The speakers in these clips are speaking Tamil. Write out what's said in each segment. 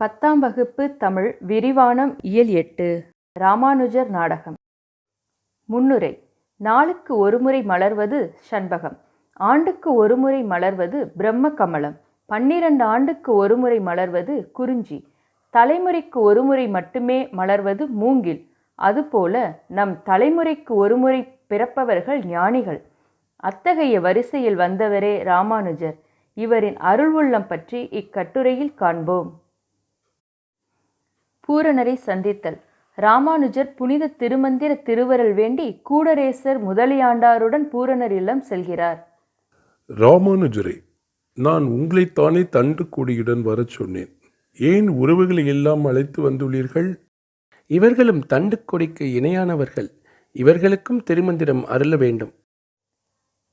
பத்தாம் வகுப்பு தமிழ் விரிவானம் இயல் எட்டு ராமானுஜர் நாடகம். முன்னுரை நாளுக்கு ஒருமுறை மலர்வது சண்பகம் ஆண்டுக்கு ஒருமுறை மலர்வது பிரம்ம கமலம் பன்னிரண்டு ஆண்டுக்கு ஒருமுறை மலர்வது குறிஞ்சி தலைமுறைக்கு ஒருமுறை மட்டுமே மலர்வது மூங்கில் அதுபோல நம் தலைமுறைக்கு ஒருமுறை பிறப்பவர்கள் ஞானிகள். அத்தகைய வரிசையில் வந்தவரே ராமானுஜர். இவரின் அருள் உள்ளம் பற்றி இக்கட்டுரையில் காண்போம். பூரணரை சந்தித்தல். ராமானுஜர் புனித திருமந்திர திருவருள் வேண்டி கூடரேசர் முதலியாண்டாருடன் பூரணர் இல்லம் செல்கிறார். ராமானுஜரே நான் உங்களைத்தானே தண்டு கொடியுடன் வரச் சொன்னேன். ஏன் உறவுகளை எல்லாம் அழைத்து வந்துள்ளீர்கள்? இவர்களும் தண்டு கொடிக்கு இணையானவர்கள். இவர்களுக்கும் திருமந்திரம் அருள வேண்டும்.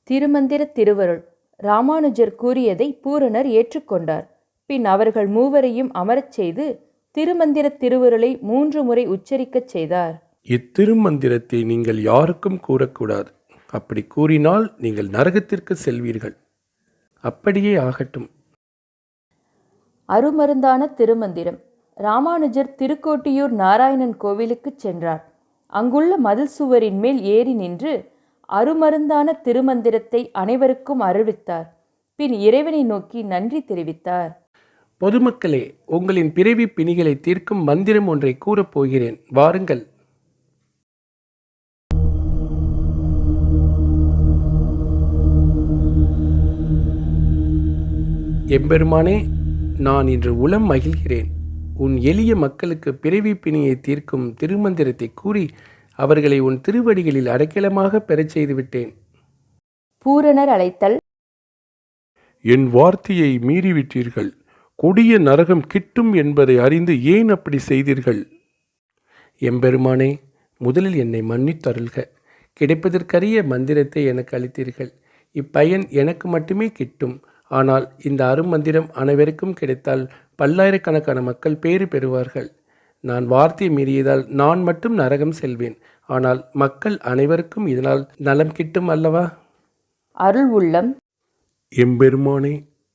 திருமந்திர திருவருள் ராமானுஜர் கூறியதை பூரணர் ஏற்றுக்கொண்டார். பின் அவர்கள் மூவரையும் அமரச் செய்து திருமந்திர திருவருளை மூன்று முறை உச்சரிக்கச் செய்தார். இத்திருமந்திரத்தை நீங்கள் யாருக்கும் கூறக்கூடாது. அப்படி கூறினால் நீங்கள் நரகத்திற்கு செல்வீர்கள். அப்படியே ஆகட்டும். அருமருந்தான திருமந்திரம். ராமானுஜர் திருக்கோட்டியூர் நாராயணன் கோவிலுக்குச் சென்றார். அங்குள்ள மதில் சுவரின் மேல் ஏறி நின்று அருமருந்தான திருமந்திரத்தை அனைவருக்கும் அறிவித்தார். பின் இறைவனை நோக்கி நன்றி தெரிவித்தார். பொதுமக்களே உங்களின் பிறவி பிணிகளை தீர்க்கும் மந்திரம் ஒன்றை கூறப் போகிறேன். வாருங்கள். எம்பெருமானே நான் இன்று உளம் மகிழ்கிறேன். உன் எளிய மக்களுக்கு பிறவி பிணியை தீர்க்கும் திருமந்திரத்தை கூறி அவர்களை உன் திருவடிகளில் அடைக்கலமாக பெறச் செய்துவிட்டேன். பூரணர் அழைத்தல். என் வார்த்தையை மீறிவிட்டீர்கள். கொடிய நரகம் கிட்டும் என்பதை அறிந்து ஏன் அப்படி செய்தீர்கள்? எம்பெருமானே முதலில் என்னை மன்னித்தருள்க. கிடைப்பதற்கரிய மந்திரத்தை எனக்கு அளித்தீர்கள். இப்பயன் எனக்கு மட்டுமே கிட்டும். ஆனால் இந்த அருமந்திரம் அனைவருக்கும் கிடைத்தால் பல்லாயிரக்கணக்கான மக்கள் பேறு பெறுவார்கள். நான் வார்த்தை மீறியதால் நான் மட்டும் நரகம் செல்வேன். ஆனால் மக்கள் அனைவருக்கும் இதனால் நலம் கிட்டும் அல்லவா? அருள் உள்ளம். எம்பெருமானே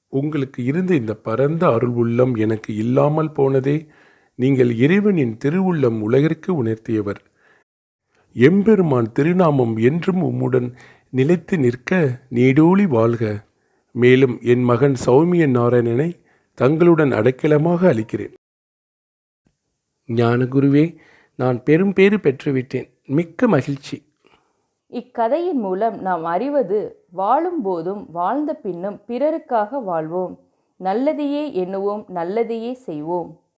உங்களுக்கு இருந்த இந்த பரந்த அருள் உள்ளம் எனக்கு இல்லாமல் போனதே நீங்கள் இறைவனின் திருவுள்ளம் உலகிற்கு உணர்த்தியவர். எம்பெருமான் திருநாமம் என்றும் உம்முடன் நிலைத்து நிற்க நீடூழி வாழ்க. மேலும் என் மகன் சௌமிய நாராயணனை தங்களுடன் அடைக்கலமாக அளிக்கிறேன். ஞானகுருவே நான் பெரும் பேறு பெற்றுவிட்டேன். மிக்க மகிழ்ச்சி. இக்கதையின் மூலம் நாம் அறிவது வாழும்போதும் வாழ்ந்த பின்னும் பிறருக்காக வாழ்வோம். நல்லதையே எண்ணுவோம் நல்லதையே செய்வோம்.